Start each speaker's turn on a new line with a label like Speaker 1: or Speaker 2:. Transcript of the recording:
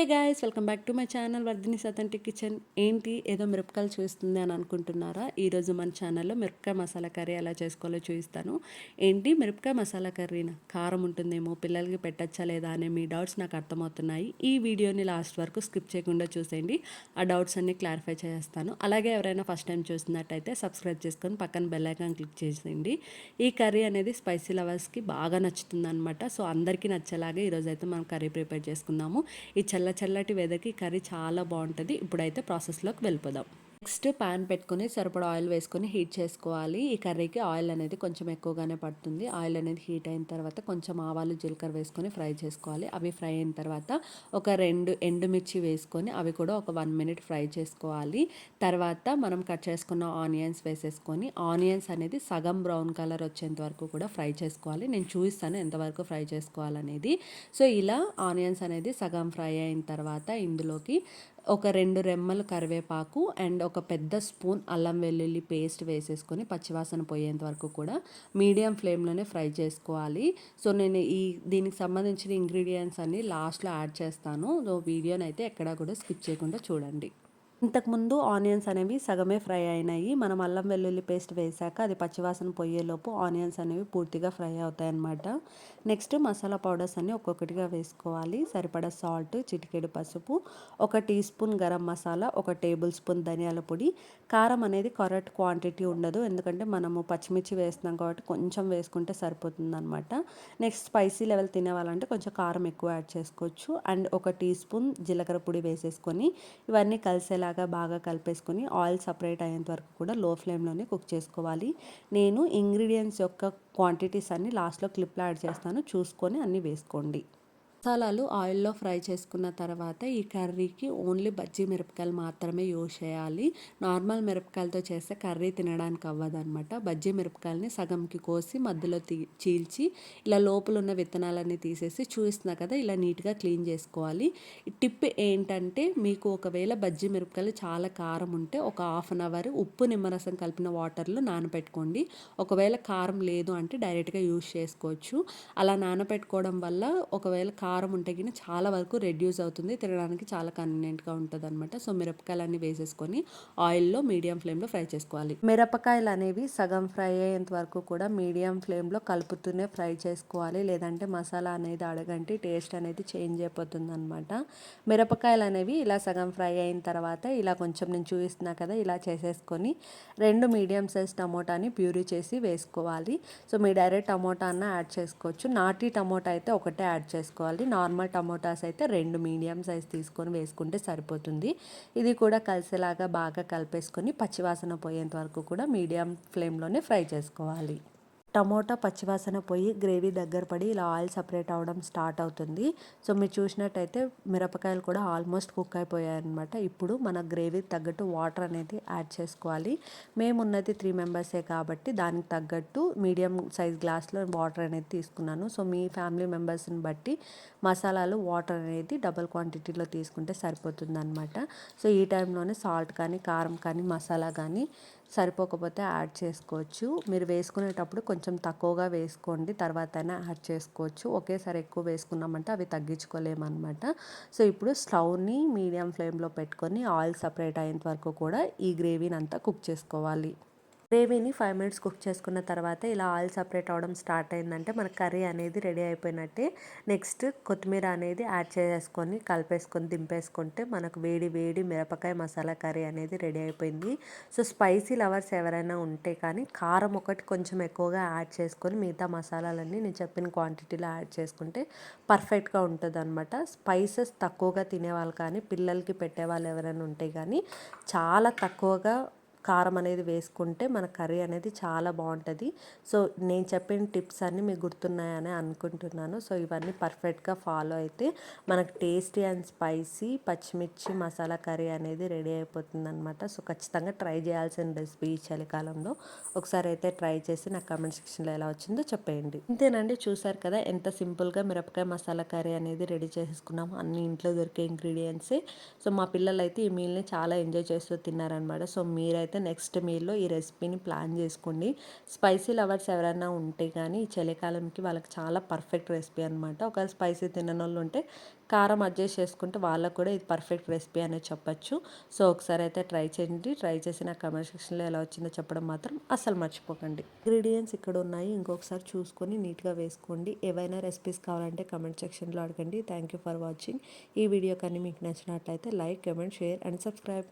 Speaker 1: Hey guys welcome back to my channel Vardhini సతంటి kitchen ఏంటి ఏదో మిరపకాయలు చూస్తుంది అని అనుకుంటున్నారా? ఈరోజు మన ఛానల్లో మిరపకాయ మసాలా కర్రీ ఎలా చేసుకోవాలో చూపిస్తాను. ఏంటి మిరపకాయ మసాలా కర్రీనా? కారం ఉంటుందేమో పిల్లలకి పెట్టచ్చా లేదా అనే మీ డౌట్స్ నాకు అర్థమవుతున్నాయి. ఈ వీడియోని లాస్ట్ వరకు స్కిప్ చేయకుండా చూసేయండి. ఆ డౌట్స్ అన్ని క్లారిఫై చేస్తాను. అలాగే ఎవరైనా ఫస్ట్ టైం చూస్తున్నట్టయితే సబ్స్క్రైబ్ చేసుకొని పక్కన బెల్ ఐకాన్ క్లిక్ చేసేయండి. ఈ కర్రీ అనేది స్పైసీ లవర్స్కి బాగా నచ్చుతుంది అనమాట సో అందరికీ నచ్చేలాగా ఈరోజు అయితే మనం కర్రీ ప్రిపేర్ చేసుకుందాము. ఈ చల్ల చల్లటి వెదర్కి కర్రీ చాలా బాగుంటుంది. ఇప్పుడైతే ప్రాసెస్లోకి వెళ్ళిపోదాం. నెక్స్ట్ పాన్ పెట్టుకుని సరిపడా ఆయిల్ వేసుకొని హీట్ చేసుకోవాలి. ఈ కర్రీకి ఆయిల్ అనేది కొంచెం ఎక్కువగానే పడుతుంది. ఆయిల్ అనేది హీట్ అయిన తర్వాత కొంచెం ఆవాలు జీలకర్ర వేసుకొని ఫ్రై చేసుకోవాలి. అవి ఫ్రై అయిన తర్వాత ఒక రెండు ఎండుమిర్చి వేసుకొని అవి కూడా ఒక వన్ మినిట్ ఫ్రై చేసుకోవాలి. తర్వాత మనం కట్ చేసుకున్న ఆనియన్స్ వేసేసుకొని ఆనియన్స్ అనేది సగం బ్రౌన్ కలర్ వచ్చేంత వరకు కూడా ఫ్రై చేసుకోవాలి. నేను చూపిస్తాను ఎంతవరకు ఫ్రై చేసుకోవాలనేది. సో ఇలా ఆనియన్స్ అనేది సగం ఫ్రై అయిన తర్వాత ఇందులోకి ఒక రెండు రెమ్మలు కరివేపాకు అండ్ ఒక పెద్ద స్పూన్ అల్లం వెల్లుల్లి పేస్ట్ వేసేసుకొని పచ్చివాసన పోయేంత వరకు కూడా మీడియం ఫ్లేమ్లోనే ఫ్రై చేసుకోవాలి. సో నేను ఈ దీనికి సంబంధించిన ఇంగ్రీడియంట్స్ అన్ని లాస్ట్లో యాడ్ చేస్తాను. సో వీడియోని అయితే ఎక్కడా కూడా స్కిప్ చేయకుండా చూడండి. ఇంతకుముందు ఆనియన్స్ అనేవి సగమే ఫ్రై అయినాయి. మనం అల్లం వెల్లుల్లి పేస్ట్ వేసాక అది పచ్చివాసన పోయేలోపు ఆనియన్స్ అనేవి పూర్తిగా ఫ్రై అవుతాయి అన్నమాట నెక్స్ట్ మసాలా పౌడర్స్ అన్ని ఒక్కొక్కటిగా వేసుకోవాలి. సరిపడా సాల్ట్ చిటికెడు పసుపు ఒక టీ స్పూన్ గరం మసాలా ఒక టేబుల్ స్పూన్ ధనియాల పొడి. కారం అనేది కరెక్ట్ క్వాంటిటీ ఉండదు. ఎందుకంటే మనము పచ్చిమిర్చి వేస్తున్నాం కాబట్టి కొంచెం వేసుకుంటే సరిపోతుంది అనమాట నెక్స్ట్ స్పైసీ లెవెల్ తినేవాళ్ళంటే కొంచెం కారం ఎక్కువ యాడ్ చేసుకోవచ్చు. అండ్ ఒక టీ స్పూన్ జీలకర్ర పొడి వేసేసుకొని ఇవన్నీ కలిసేలా ఇలాగా బాగా కలిపేసుకొని ఆయిల్ సపరేట్ అయ్యేంత వరకు కూడా లో ఫ్లేమ్లోనే కుక్ చేసుకోవాలి. నేను ఇంగ్రీడియంట్స్ యొక్క క్వాంటిటీస్ అన్ని లాస్ట్లో క్లిప్లో యాడ్ చేస్తాను. చూసుకొని అన్నీ వేసుకోండి. మసాలాలు ఆయిల్లో ఫ్రై చేసుకున్న తర్వాత ఈ కర్రీకి ఓన్లీ బజ్జీ మిరపకాయలు మాత్రమే యూజ్ చేయాలి. నార్మల్ మిరపకాయలతో చేస్తే కర్రీ తినడానికి అవ్వదనమాట బజ్జీ మిరపకాయలని సగంకి కోసి మధ్యలో తీ చీల్చి ఇలా లోపల ఉన్న విత్తనాలన్నీ తీసేసి చూస్తున్నా కదా ఇలా నీట్గా క్లీన్ చేసుకోవాలి. టిప్ ఏంటంటే మీకు ఒకవేళ బజ్జీ మిరపకాయలు చాలా కారం ఉంటే ఒక హాఫ్ అన్ అవర్ ఉప్పు నిమ్మరసం కలిపిన వాటర్లో నానబెట్టుకోండి. ఒకవేళ కారం లేదు అంటే డైరెక్ట్గా యూజ్ చేసుకోవచ్చు. అలా నానబెట్టుకోవడం వల్ల ఒకవేళ కారం ఉంటే గిన చాలా వరకు రెడ్యూస్ అవుతుంది. తినడానికి చాలా కన్వీనియంట్గా ఉంటుంది అనమాట సో మిరపకాయలన్నీ వేసేసుకొని ఆయిల్లో మీడియం ఫ్లేమ్లో ఫ్రై చేసుకోవాలి. మిరపకాయలు అనేవి సగం ఫ్రై అయ్యేంత వరకు కూడా మీడియం ఫ్లేమ్లో కలుపుతూనే ఫ్రై చేసుకోవాలి. లేదంటే మసాలా అనేది అడగంటి టేస్ట్ అనేది చేంజ్ అయిపోతుంది అనమాట మిరపకాయలు అనేవి ఇలా సగం ఫ్రై అయిన తర్వాత ఇలా కొంచెం నేను చూపిస్తున్నా కదా ఇలా చేసేసుకొని రెండు మీడియం సైజ్ టమోటాని ప్యూరీ చేసి వేసుకోవాలి. సో మీ డైరెక్ట్ టమోటా అన్న యాడ్ చేసుకోవచ్చు. నాటి టమోటా అయితే ఒకటే యాడ్ చేసుకోవాలి. వేసుకోవాలి నార్మల్ టమోటాస్ అయితే రెండు మీడియం సైజ్ తీసుకొని వేసుకుంటే సరిపోతుంది. ఇది కూడా కలిసేలాగా బాగా కలిపేసుకొని పచ్చివాసన పోయేంత వరకు కూడా మీడియం ఫ్లేమ్లోనే ఫ్రై చేసుకోవాలి. టమోటా పచ్చివాసన పోయి గ్రేవీ దగ్గర పడి ఇలా ఆయిల్ సపరేట్ అవ్వడం స్టార్ట్ అవుతుంది. సో మీరు చూసినట్టయితే మిరపకాయలు కూడా ఆల్మోస్ట్ కుక్ అయిపోయాయి అనమాట ఇప్పుడు మన గ్రేవీకి తగ్గట్టు వాటర్ అనేది యాడ్ చేసుకోవాలి. మేము ఉన్నది త్రీ మెంబర్సే కాబట్టి దానికి తగ్గట్టు మీడియం సైజ్ గ్లాస్లో వాటర్ అనేది తీసుకున్నాను. సో మీ ఫ్యామిలీ మెంబర్స్ని బట్టి మసాలాలు వాటర్ అనేది డబల్ క్వాంటిటీలో తీసుకుంటే సరిపోతుంది అనమాట సో ఈ టైంలోనే సాల్ట్ కానీ కారం కానీ మసాలా కానీ సరిపోకపోతే యాడ్ చేసుకోవచ్చు. మీరు వేసుకునేటప్పుడు కొంచెం తక్కువగా వేసుకోండి తర్వాత అయినా యాడ్ చేసుకోవచ్చు. ఒకేసారి ఎక్కువ వేసుకున్నామంటే అవి తగ్గించుకోలేమన్నమాట. సో ఇప్పుడు స్టవ్ని మీడియం ఫ్లేమ్లో పెట్టుకొని ఆయిల్ సపరేట్ అయ్యేంత వరకు కూడా ఈ గ్రేవీని అంతా కుక్ చేసుకోవాలి. గ్రేవీని ఫైవ్ మినిట్స్ కుక్ చేసుకున్న తర్వాత ఇలా ఆయిల్ సపరేట్ అవడం స్టార్ట్ అయిందంటే మన కర్రీ అనేది రెడీ అయిపోయినట్టే. నెక్స్ట్ కొత్తిమీర అనేది యాడ్ చేసుకొని కలిపేసుకొని దింపేసుకుంటే మనకు వేడి వేడి మిరపకాయ మసాలా కర్రీ అనేది రెడీ అయిపోయింది. సో స్పైసీ లవర్స్ ఎవరైనా ఉంటే కానీ కారం ఒకటి కొంచెం ఎక్కువగా యాడ్ చేసుకొని మిగతా మసాలాలన్నీ నేను చెప్పిన క్వాంటిటీలో యాడ్ చేసుకుంటే పర్ఫెక్ట్గా ఉంటుంది అనమాట స్పైసెస్ తక్కువగా తినేవాళ్ళు కానీ పిల్లలకి పెట్టేవాళ్ళు ఎవరైనా ఉంటే కానీ చాలా తక్కువగా కారం అనేది వేసుకుంటే మన కర్రీ అనేది చాలా బాగుంటుంది. సో నేను చెప్పిన టిప్స్ అన్నీ మీకు గుర్తున్నాయని అనుకుంటున్నాను. సో ఇవన్నీ పర్ఫెక్ట్గా ఫాలో అయితే మనకు టేస్టీ అండ్ స్పైసీ పచ్చిమిర్చి మసాలా కర్రీ అనేది రెడీ అయిపోతుందనమాట సో ఖచ్చితంగా ట్రై చేయాల్సిన రెసిపీ ఈ చలికాలంలో. ఒకసారి అయితే ట్రై చేసి నాకు కామెంట్ సెక్షన్లో ఎలా వచ్చిందో చెప్పేయండి. ఇంతేనండి చూసారు కదా ఎంత సింపుల్గా మిరపకాయ మసాలా కర్రీ అనేది రెడీ చేసుకున్నాము అన్ని ఇంట్లో దొరికే ఇంగ్రీడియంట్సే. సో మా పిల్లలు అయితే ఈ మీల్ని చాలా ఎంజాయ్ చేస్తూ తిన్నారనమాట సో మీరైతే అయితే నెక్స్ట్ మీల్లో ఈ రెసిపీని ప్లాన్ చేసుకోండి. స్పైసీ లవర్స్ ఎవరైనా ఉంటే కానీ ఈ చలికాలంకి వాళ్ళకి చాలా పర్ఫెక్ట్ రెసిపీ అనమాట ఒకవేళ స్పైసీ తినని వాళ్ళు ఉంటే కారం అడ్జస్ట్ చేసుకుంటే వాళ్ళకు కూడా ఇది పర్ఫెక్ట్ రెసిపీ అనేది చెప్పచ్చు. సో ఒకసారి అయితే ట్రై చేయండి. ట్రై చేసి నా కమెంట్ సెక్షన్లో ఎలా వచ్చిందో చెప్పడం మాత్రం అస్సలు మర్చిపోకండి. ఇంగ్రీడియంట్స్ ఇక్కడ ఉన్నాయి. ఇంకొకసారి చూసుకొని నీట్గా వేసుకోండి. ఏవైనా రెసిపీస్ కావాలంటే కమెంట్ సెక్షన్లో అడగండి. Thank you for watching. ఈ వీడియో కానీ మీకు నచ్చినట్లయితే like comment share and subscribe.